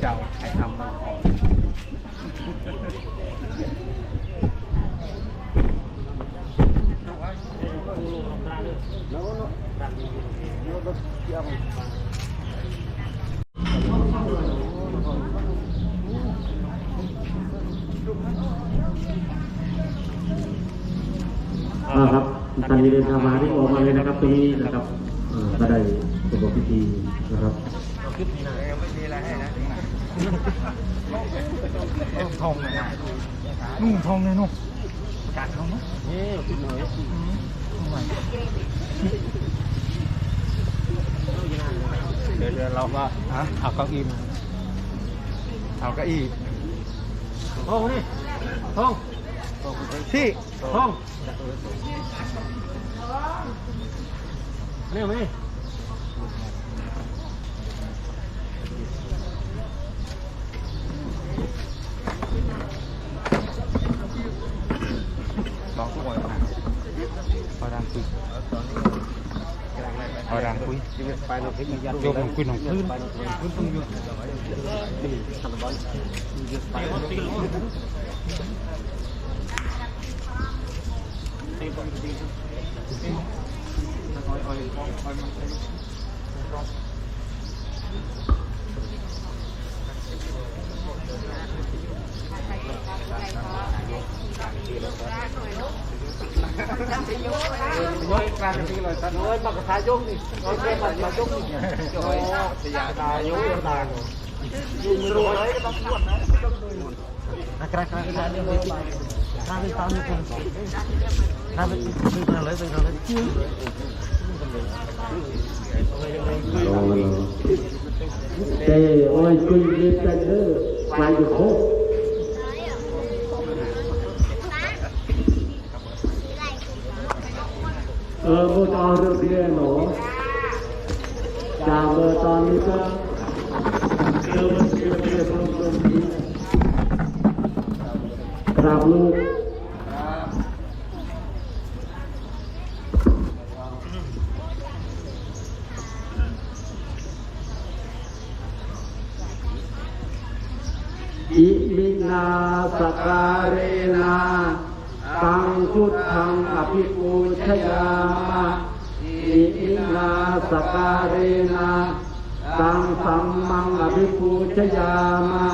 เจ้าใครทำมัน อ่าครับ ตอนนี้เดินทางมาที่ออกมาเลยนะครับตรงนี้นะครับเอ่อก็ได้ประกอบพิธีนะครับไม่มีอะไรให้นะทองเลยนะนุ่งทองเลยนุ่งการทองนะนี่ขึ้นหน่อยเดี๋ยวเดี๋ยวเราก็ฮะเอาเก้าอี้มาเอาเก้าอี้ทองนี่ทองที่ทอง นี่ไหมลองทุกคนนะพอดังคุยพอดังคุยโยมคุยหนองพื้นพื้นพึ่งอยู่ย้อยกลางที่เลยท่านโอ้ยมากระทายกนี่โอ้ยมากระทายกนี่ย้อยสยามตายย้อยตายืนมือลงเล อภิปูชยามะอิมินาสการเรนาตังสัมมังอภิปูชยามะ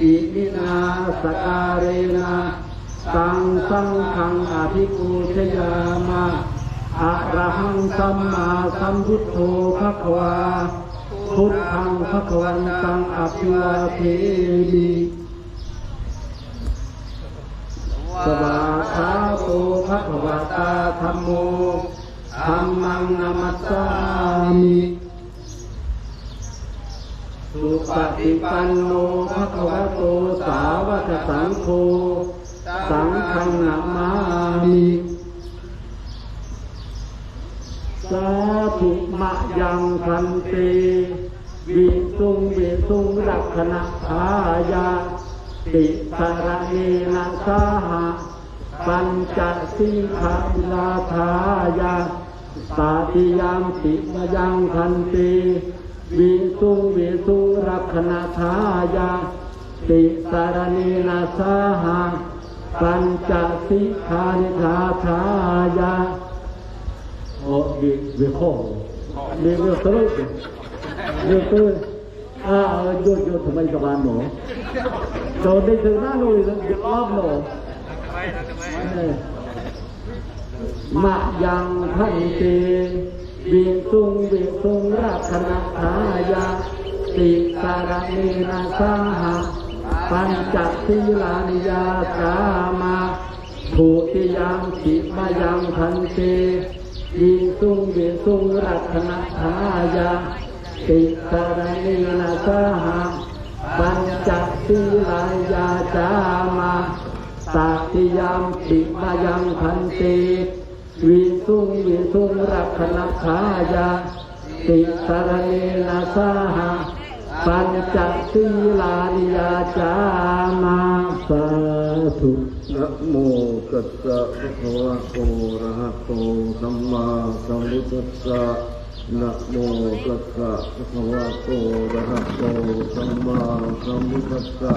อิมินาสการเรนาตังสังฆังอภิปูชยามะอะระหังสัมมาสัมพุทโธภะคะวาพุทธังภะควันตังอภิวาเทมิสวาาโตภะคะวะตาธัมโมธัมมังนามัสสามิสุปฏิปันโนภะคะวะโตสาวกสังโฆสังฆังนามามิสาธุมะยังคันเตวิสุงวิสุงรักขณะทายาติสระเนนะสาหะ ปัญจสิกขาลาทายาตาติยามติมยังคันติวิสุงวิสุงรักขณะทายาติสาระเนนะสาหะปัญจสิกขาลาทายาโอ้วิวิโควิวิสรุปวิตัวอ่าโยโย่ทำไมสบายหนอโดนได้ถึงหน้าลุยแล้วรอบหนอ มะยังพันเตวิสุงวิสุงรักขณทายาติสารเนนะสาหะปัญจศีลานิยาสามาภูติยังสิมายังพันเตวิสุงวิสุงรักขณทายาติสารเนนะสาหะปัญจศีลายาจามา สัติยามปิมายังพันติวิสุงวิสุงรักขณทายาติสารเนนะสาหะปัญจศีลานิยาจามาสาธุนะโมตัสสะภะคะวะโตอะระหะโตสัมมาสัมพุทธัสสะนะโมตัสสะภะคะวะโตอะระหะโตสัมมาสัมพุทธัสสะ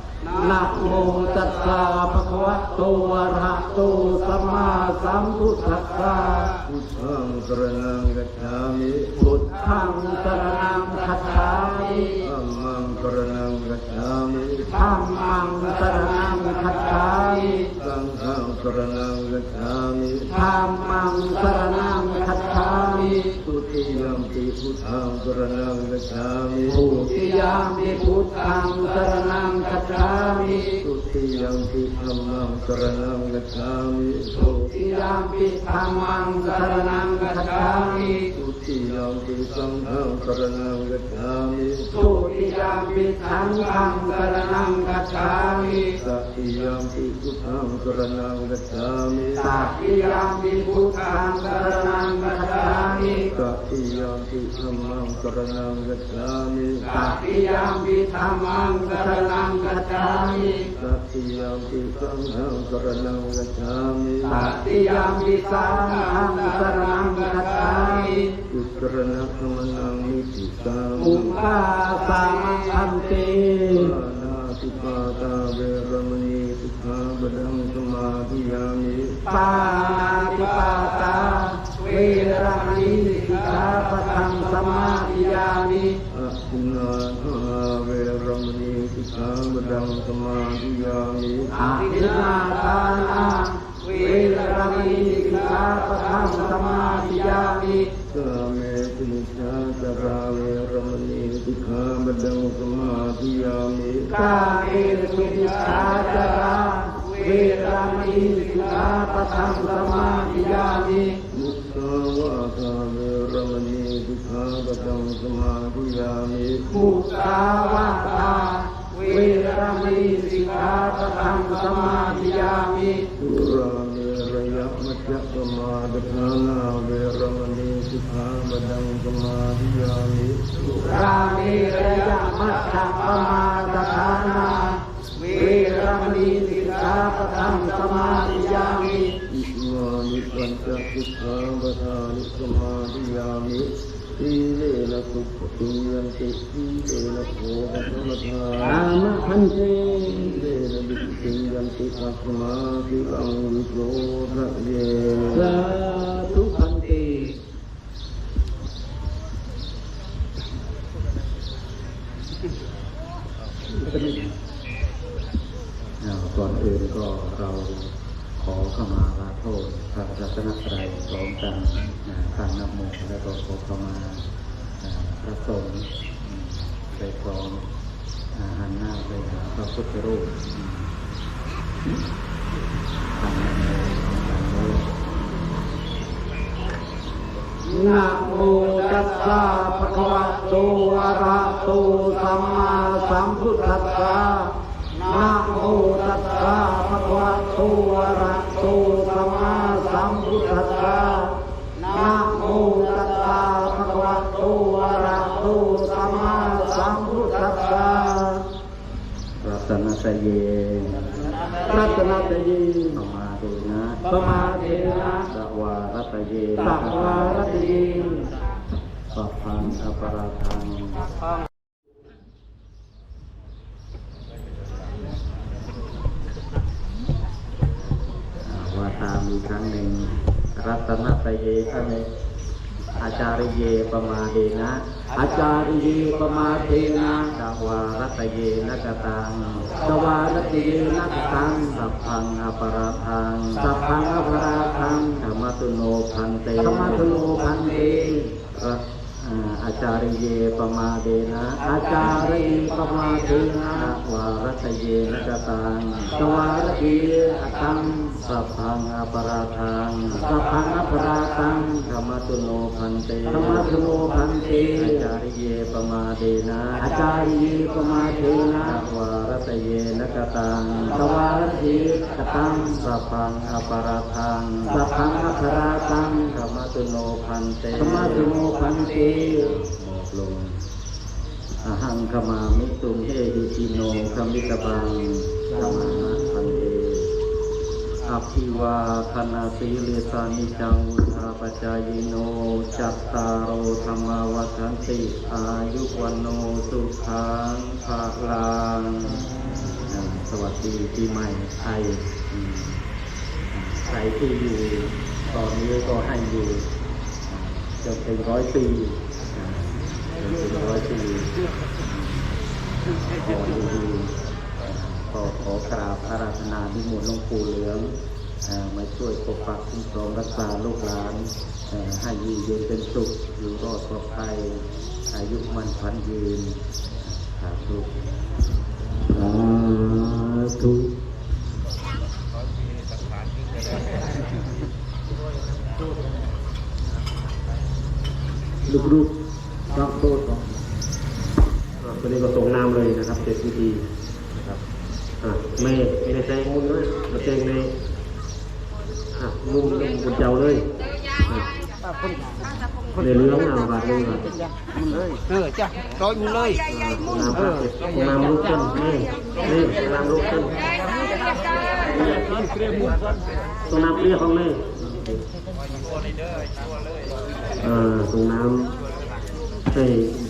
นะโมตัสสะภะคะวะโตอะระหะโตสัมมาสัมพุทธัสสะพุทธังสรณังกัจฉามิพุทธังสรณังคัจฉามิธัมมังสรณังกัจฉามิธัมมังสรณังคัจฉามิสังฆังสรณังกัจฉามิธัมมังสรณังคัจฉามิทุติยัมปิพุทธังสรณังกัจฉามิทุติยามปิพุทธังสรณังคัจฉามิทุติยัมปิธัมมังสรณังกัจฉามิทุติยามปิธัมมังสรณังคัจฉามิทุติยัมปิสังฆังสรณังกัจฉามิทุติยามปิสังฆังสรณังคัจฉามิสัตติยัมปิพุทธังสรณังกัจฉามิสัตติยามปิพุทธังสรณังคัจฉามิสัตติยัมปิธัมมังสรณังกัจฉามิสัตติยามปิธัมมังสรณังคัจฉามิสัตติยัมปิสังฆังสรณังกัจฉามิสัตติยามปิสังฆังสรณังคัจฉามิอุตรณะธรรมนังนิติตังอุปาสามังคันเตปานาติปาตาเวรมณีสิกขาบดังสมาธิยามิปานาติปาตาเวรมณีสิกขาปะทังสมาธิยามิอะทินนาทาเวรมณี สิกขาบดังสมาธิยามิอาทินนาทานาเวรมณีสิกขาปะทังสมาธิยามิสาเมตินิชาจาราเวรมณีสิกขาบดังสมาธิยามิกาเอสุนิชาจาราเวรมณีสิกขาปะทังสมาธิยามิมุสาวาทาเวรมณีสิกขาบดังสมาธิยามิมุสาวาทาเวรมณีสิกขาปะทังสมาธิยามิสุราเมรยะมัจจปมาดทานาเวรมณีสิกขาบดังสมาธิยามิรามิระยะมัจฉปมาตฐานาเวรมณีสิกขาปะทังสมา ธิยามิอิมานิปัญจสิกขา บทานิสมาธิยามิทีเลนะสุขติยันติทีเลนะโภคธรรมทา อามะพันเต ทีเลนะบิติยันติปัสมาธิอังวิโสทะเย สาธุพันเต อ่าก่อนอื่นก็เราขอเข้ามาลา โทษพระรัตนตรัยพร้อมกันอ่าทางนโมและก็ขอเข้ามาพระสงฆ์อืมไปพร้อมอ่าหันหน้าไปหาพระพุทธรูปอืมทางนโมทางโมนะโมตัสสะภะคะวะโตอะระหะโตสัมมาสัมพุทธัสสะนะโมตัสสะภะคะวะโตอะระหะโตสัมมาสัมพุทธัสสะนะโมตัสสะภะคะวะโตอะระหะโตสัมมาสัมพุทธัสสะ รัตนตเยรัตนตยีสมาเด นะปมาเทนะสวารัตเยสัพวารัตยีปัพพังอปราทังอ่าว่าตามอีกครั้งหนึ่งรัตนตเยทะเนอาจาริเยปมาเดนะอาจาริยีปมาเทนะสวารัตเยนกตังสวารัตยีนักตังสัพพังอปราทังสัพพังอภราคังธรรมตุโนพันเตธรรมตุโลพันเตรัตอ่าอาจาริเยปมาเดนะอาจารีปมาเทนะสวารัตเยนกตังสวารัตยีอัตัง สัสัพพังอปาราทังสัพพังอัปราตังธรรมตุโนพันเตธรรมะโมพันเตอาจาริเยปมาเดนะอาจารีปมาเทนะวารตเยนกตังสวารถีกตังสัพพังอปาราทังสัพพังอัปราตังธรรมตุโนพันเตธรรมะโมพันเตบอกลงอหังขมามิตุงเฮหิติโนคามิตบังธรรมานะพันเต อภิวาคณาสีเลสานิจังวุธาปจายโน จัตตารโอธรรมวัฏันติ อายุวันโนสุขังภาลังสวัสดีปีใหม่ไทยใครที่อยู่ตอนนี้ก็ให้อยู่จนถึงร้อยปีอ่าจนร้อยปีขอดี ขอขอกราบอาราธนานิมนต์หลวงปู่เหลืองมาช่วยปกปักคุ้มครองรักษาลูกหลานให้ยู่เย็นเป็นสุขอยู่รอดปลอดภัยอายุมันพันยืนสาธุสาธุลูกๆรับโทษก่อนอะวันนี้ก็ส่งน้ำเลยนะครับเจ็ดวิธีนะครับ อะแม่ไม่ได้แซงมุนเลยมาแซงในอะมุมมุมบนเจ้าเลยอะในเรื่องเอาบาดเลยเออจ้ะร้อยมือเลยส่งน้ำครับส่งน้ำลูกขึ้นนี่นี่น้ำลูกขึ้นส่งน้ำเปรี้ยวของแม่อ่าส่งน้ำให้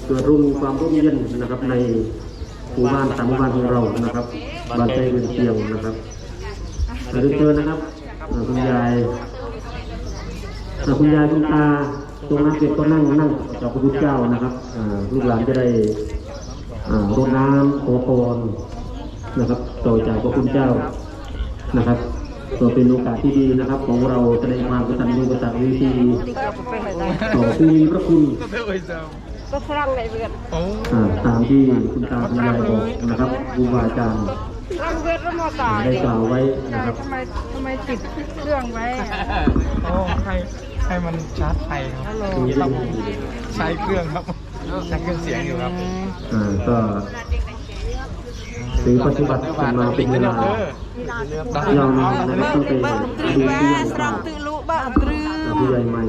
เกิดรุ่มความร่มเย็นนะครับในหมู่บ้านสามหมู่บ้านของเรานะครับ บ้านใจเรือนเชียงนะครับเรียนเชิญนะครับอ่าคุณยายอ่าคุณยายคุณตาตรงนั้นเสร็จก็นั่งนั่งต่อพระพุทธเจ้านะครับอ่าลูกหลานจะได้อ่ารดน้ำขอพรนะครับต่อจากพระคุณเจ้านะครับก็เป็นโอกาสที่ดีนะครับ ของเราแสดงความกตัญญูกตเวทีต่อผู้มีพระคุณก็ฝรั่งในเวียดอ่าตามที่คุณตาคุณยายบอกนะครับครูบาอาจารย์ มอตายได้กล่าวไว้นะครับทำไมทำไมติดเครื่องไว้อะโอ้ให้ให้มันชาร์จไฟครับฮัลโหลใช้เครื่องครับใช้เครื่องเสียงอยู่ครับอ่าก็ถือปฏิบัติกันมาเป็นเวลาเออยาวนานนะครับตั้งแต่ดูที่ยังตาตึลุบ้าตรึผู้ใหญ่ใหม่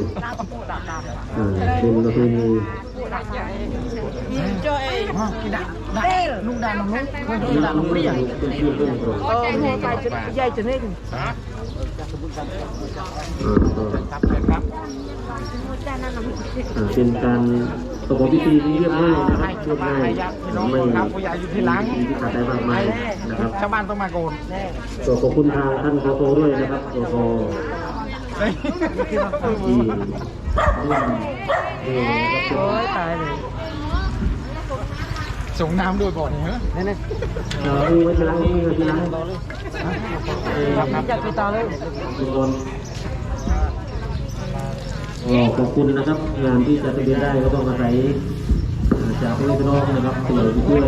อ่าเป็นประเพณี จอยลูกดานน้องลูกเคยที่นำเรียนเป็นเรื่องตรงโอ้โหใหญ่จะใหญ่จะนี่อ่าก็ครับเชิญครับอ่าเป็นการประกอบพิธีที่เรียบง่ายนะครับเรียบมาง่ายให้ญาติพี่น้องไม่ครับผู้ใหญ่อยู่ที่หลังมีที่ขาดได้มากมายนะครับชาวบ้านต้องมาโกนขอบคุณทางท่านโคโตด้วยนะครับโคโตเฮ้ยที่ร่วมเออรับชโอ้ยตายเลย ส่งน้ำด้วยบ่อนี่เหรอนี่นี่เอ่ออุ้งไว้ทีหลังอุ้งไว้ทีหลังเอ่อจับไปต่อเลยทุกคนก็ขอบคุณนะครับ งานที่จะทำได้ก็ต้องอาศัยอ่าจากพี่น้องนะครับที่เราช่วย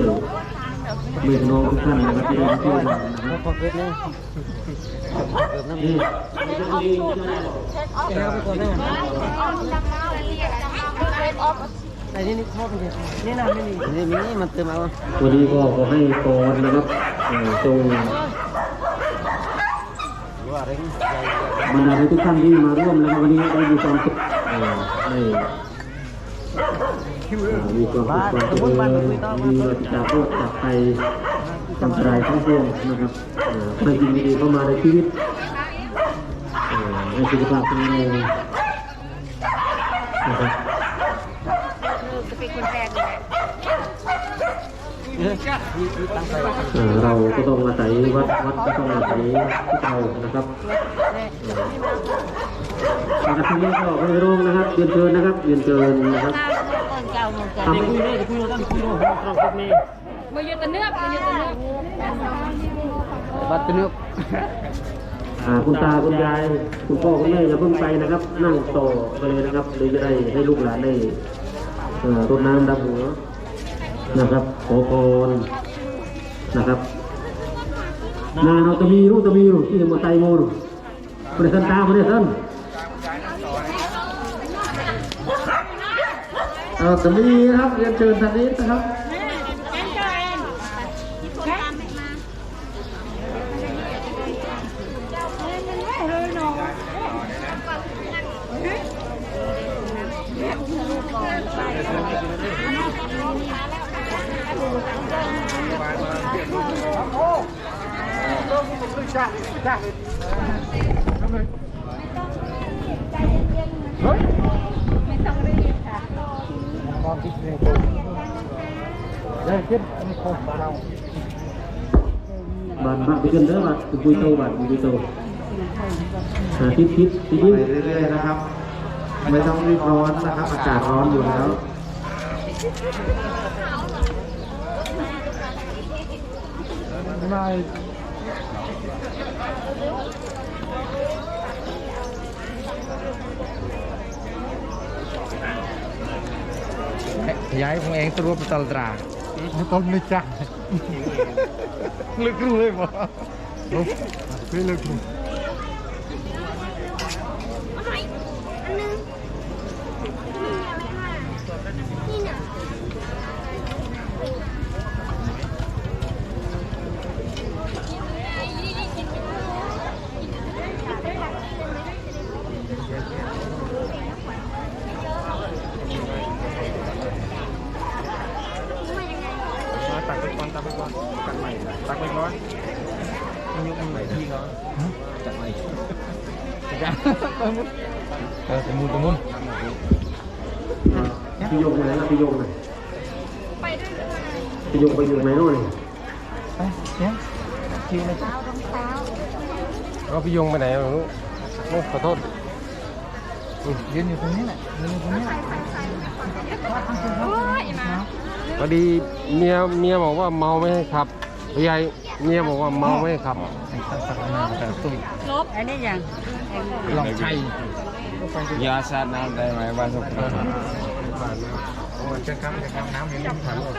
พี่น้องทุกท่านนะครับที่ได้ช่วยกันนะครับพอเกิดนี่นี่เดี๋ยวไปก่อนนะไอ้ นี่นี่พ่อเป็นยังนี่นะไม่มีนี่มีมันเติมเอาวันนี้ก็ขอให้พรนะครับเอ่อจงว่าเร่งบรรดาทุกท่านที่มาร่วมนะครับวันนี้ได้มีความสุขได้มีความสุขความเจริญมีวัฏจักโรคจากไปอันตรทั้งปวงนะครับเอ่อให้สิ่งดีๆเข้ามาในชีวิตให้สุขภาพแข็งแรงนะครับ เอ่อเราก็ต้องอาศัยวัดวัดก็ต้องอาศัยที่เรานะครับเอ่อการทำนี้ก็ไม่ร้องนะครับเรียนเชิญนะครับเรียนเชิญนะครับทำคุยเลยคุยเราต้องคุยเราเราพวกนี้มาอยู่ตะเนือกมาอยู่ตะเนือกบัตรเนื้ออ่าคุณตาคุณยาย คุณพ่อคุณแม่อย่าเพิ่งไปนะครับ นั่งต่อไปเลยนะครับหรือจะได้ให้ลูกหลานได้เอ่อ รดน้ำดำหัวนะครับ ขอพรนะครับนาเราจะมีรู้จะมีรู้ที่มาไตโมรูปริษันตาปริษัทเราจะมีนะครับเรียนเชิญทางนี้นะครับ จ้าบานบานไปกันเด้อบานคุยโตบานคุยโตหาทิศทิศทิศไปเรื่อยๆนะครับ ไม่ต้องรีบร้อนนะครับ อากาศร้อนอยู่แล้วย้า ប្រយ័យផងឯងត្រួតបតលត្រាមិនតន់នេះចាស់លើកគ្រូលេងមកពេលលើកគ្រូ ยงไปไหนล่ะพี่โยงน่ะพี่โยงไปอยู่ไหนโน่นนี่ไปเนี่ยคิวเลยเราพี่ยงไปไหนลูกโอ้ขอโทษยืนอยู่ตรงนี้แหละยืนอยู่ตรงนี้โอ้ยนะพอดีเมียเมียบอกว่าเมาไม่ให้ขับยายเมียบอกว่าเมาไม่ให้ขับแต่ตุ้มลบอันนี้ยังลองใช้ยาสาดน้ำได้ไหมว่าสุกบ้าน นะมันจะครับจะครับน้ำยังไม่ผ่านหรอก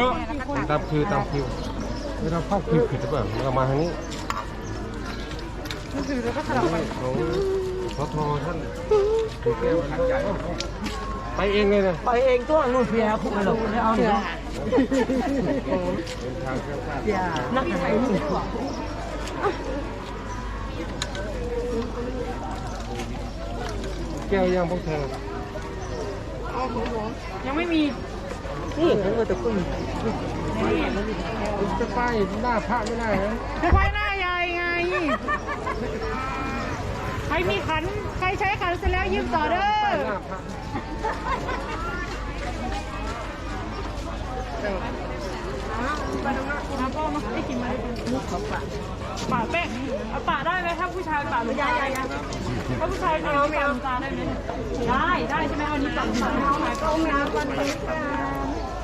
นู้นตามคิวตามคิวเวลาเข้าคิวผิดหรือเปล่าเรามาทางนี้คือแล้วก็สลับไปสทท่านไปเองเลยนะไปเองตัวนู่นเพียคุกไปหรอกเอาเดี๋ยนักไทยนี่ แก้วยังพวกเธอยังไม่มีนี่ฉันก็จะขึ้นจะป้ายหน้าพระไม่ได้นะจะไฟหน้ายายไง ใครมีขัน ใครใช้ขันเสร็จแล้วยืมต่อเด้อหน้าพระมาพ่อมาให้กินมา ป่าแป้งเอาป่าได้ไหมถ้าผู้ชายป่าหรือยายยายถ้าผู้ชายเอาไม่เอาตาได้ไหมได้ได้ใช่ไหมวันนี้ป่าป่าเอาไหนก็เอาน้ำวันนี้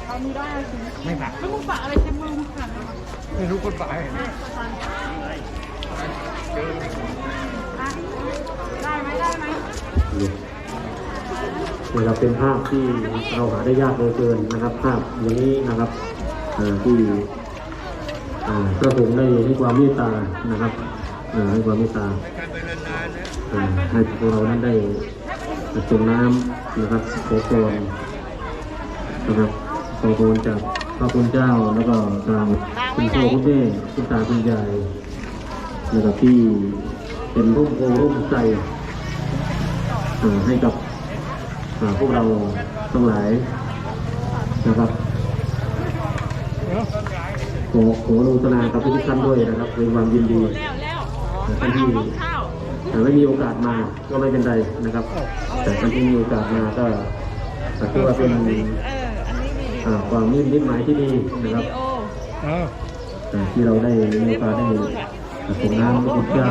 เอามีได้ไม่ผ่าแล้วมึงป่าอะไรเต็มมือมึงขนาไม่รู้คนป่าได้ไหมได้ไหมนี่นะครับเป็นภาพที่เราหาได้ยากเหลือเกินนะครับ ภาพอย่างนี้นะครับที่ พระสงฆ์ได้ให้ความเมตตานะครับให้ความเมตตาให้พวกเรานั้นได้ส่งน้ำนะครับขอพรนะครับขอพรจากพระคุณเจ้าแล้วก็ทางคุณพ่อคุณแม่คุณตาคุณยายนะครับที่เป็นร่มโพร่มใจให้กับพวกเราทั้งหลายนะครับ อขอโนุโมทนากับทุกท่านด้วยนะครับในความยินดีแล้วแล้วท่านที่แต่ไม่มีโอกาสมาก็ไม่เป็นไรนะครับ แต่ท่านที่มีโอกาสมาก็ถือว่าเป็นความนิ่มนิดหมายที่ดีนะครับโอเอออ่าที่เราได้มีโอกาสได้ส่งน้ำพระคุณเจ้า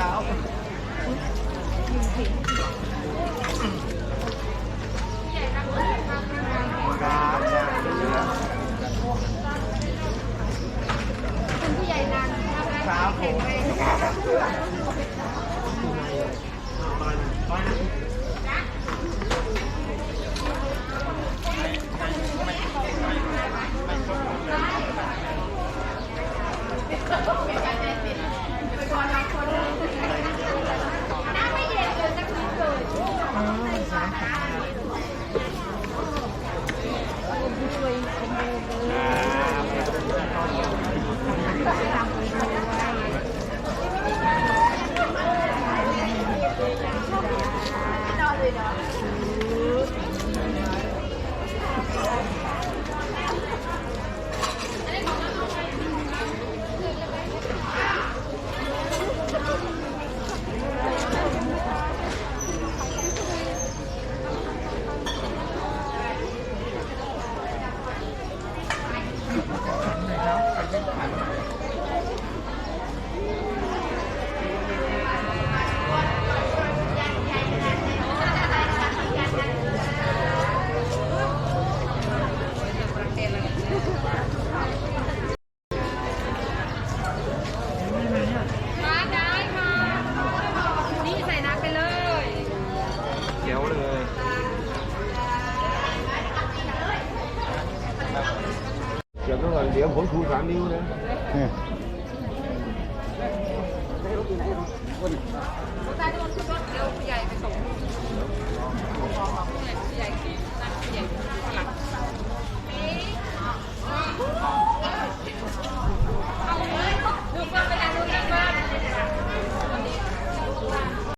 เท้า